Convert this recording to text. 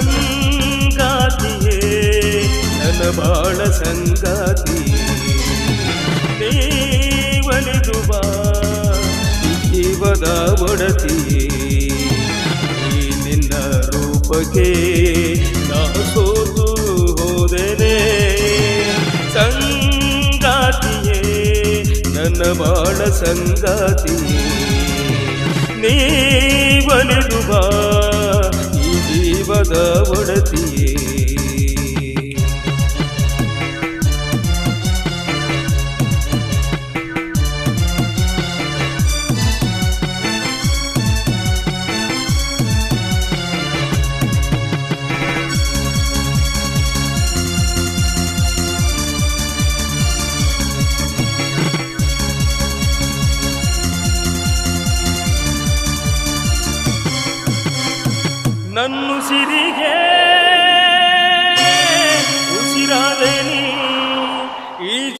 ಸಂಗಾತಿಯೇ, ನನ್ನ ಬಾಳ ಸಂಗಾತಿ. ನೀವಲಿದು ಬಾ ಜೀವದ ಒಡತಿ. ನಿನ್ನ ರೂಪಕ್ಕೆ ನಾ ಸೋತು ಹೋದೆನೆ. ಸಂಗಾತಿಯೇ, ನನ್ನ ಬಾಳ ಸಂಗಾತಿ. ನೀವಲಿದು ಜೀವದ ಒಡತಿಯೇ ನನ್ನು ಸಿರಿಗೆ